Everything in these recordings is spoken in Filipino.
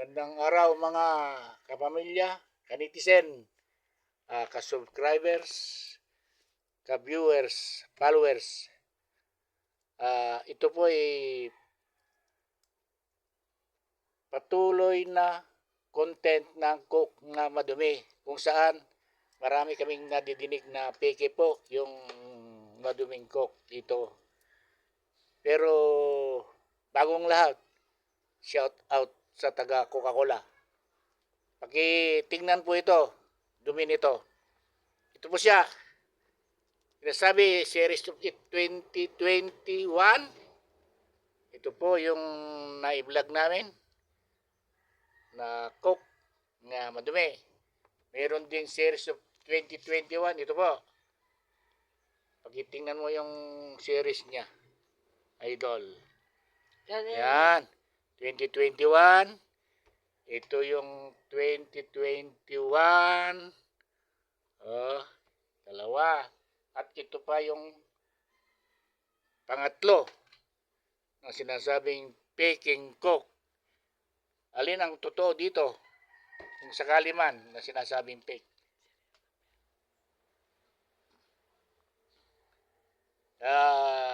Magandang araw mga kapamilya, kanitizen, ah, ka-subscribers, ka-viewers, followers. Ah, ito po ay patuloy na content ng cook na madumi kung saan marami kaming nadidinig na peke po yung maduming cook dito. Pero bagong lahat, shout out sa taga Coca-Cola. Pakitingnan po ito, dumi nito. Ito po siya. Sinasabi, series of it 2021. Ito po yung na-vlog namin na cook na madumi. Meron din series of 2021. Ito po. Pakitingnan mo yung series niya. Idol. Yan, yan. Yan. 2021. Ito yung 2021. Oh, dalawa. At ito pa yung pangatlo na sinasabing Peking Coke. Alin ang totoo dito? Kung sakali man na sinasabing fake. Ah,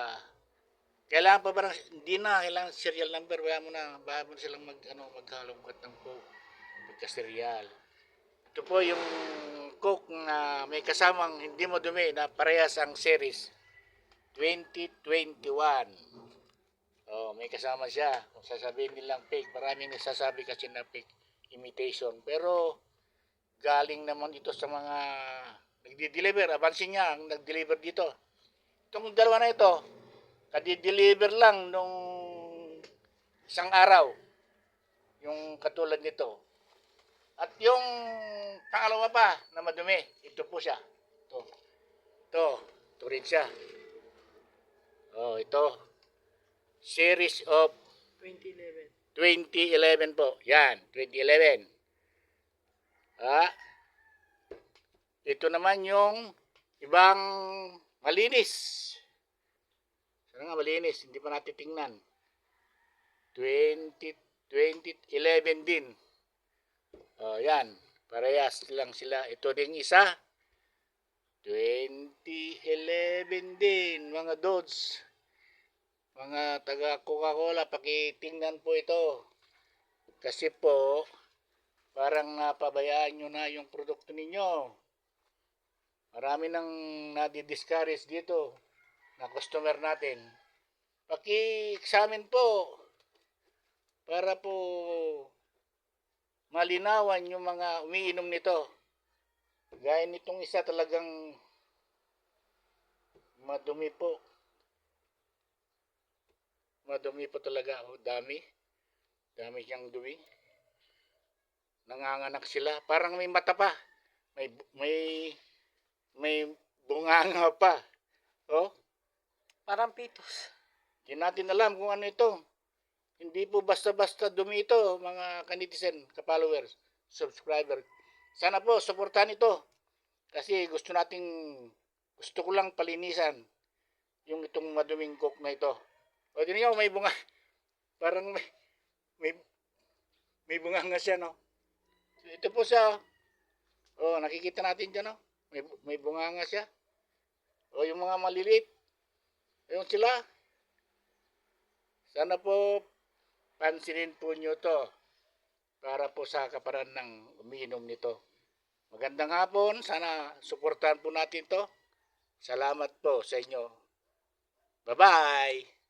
kailangan pa ba ng, hindi na, kailangan serial number, wala mo na, baka mo na silang mag, ano, maghalongkat ng coke, magka-serial. Ito po yung coke na may kasamang hindi mo dumi na parehas ang series 2021. Oh, may kasama siya. Kung sasabihin nilang fake, maraming nagsasabi kasi na fake imitation. Pero galing naman ito sa mga nagdi-deliver. Abansin niya ang nag-deliver dito. Itong dalawa na ito, kadi-deliver lang nung isang araw. Yung katulad nito. At yung pangalawa pa na madumi, ito po siya. Ito. Ito. Ito rin siya. Oh, ito. Series of 2011. 2011 po. Yan, 2011. Ah. Ito naman yung ibang malinis. Sana nga malinis, hindi pa natin tingnan. 20, 2011 din. Oh, yan. Parehas lang sila. Ito ding isa. 2011 din, mga dods. Mga taga Coca-Cola, pakitingnan po ito. Kasi po, parang napabayaan nyo na yung produkto ninyo. Marami nang nadi-discourage dito na customer natin. Paki-examine po para po malinawan yung mga umiinom nito. Gaya nitong isa talagang madumi po. Madumi po talaga. Oh, dami. Dami siyang dumi. Nanganganak sila. Parang may mata pa. May may may bunganga pa. Oh, Parang pitos. hindi natin alam kung ano ito. Hindi po basta-basta dumi ito, mga kanitizen, ka-followers, subscriber. Sana po, supportahan ito. Kasi gusto nating, gusto ko lang palinisan yung itong maduming cook na ito. O, din niyo, may bunga. Parang may, may, may bunga nga siya, no? Ito po siya, oh. Oh, nakikita natin dyan, no? May, may bunga nga siya. O, yung mga maliliit. Yung sila. Sana po, pansinin po nyo to para po sa kaparan ng umiinom nito. Magandang hapon. Sana suportahan po natin to. Salamat po sa inyo. Bye-bye!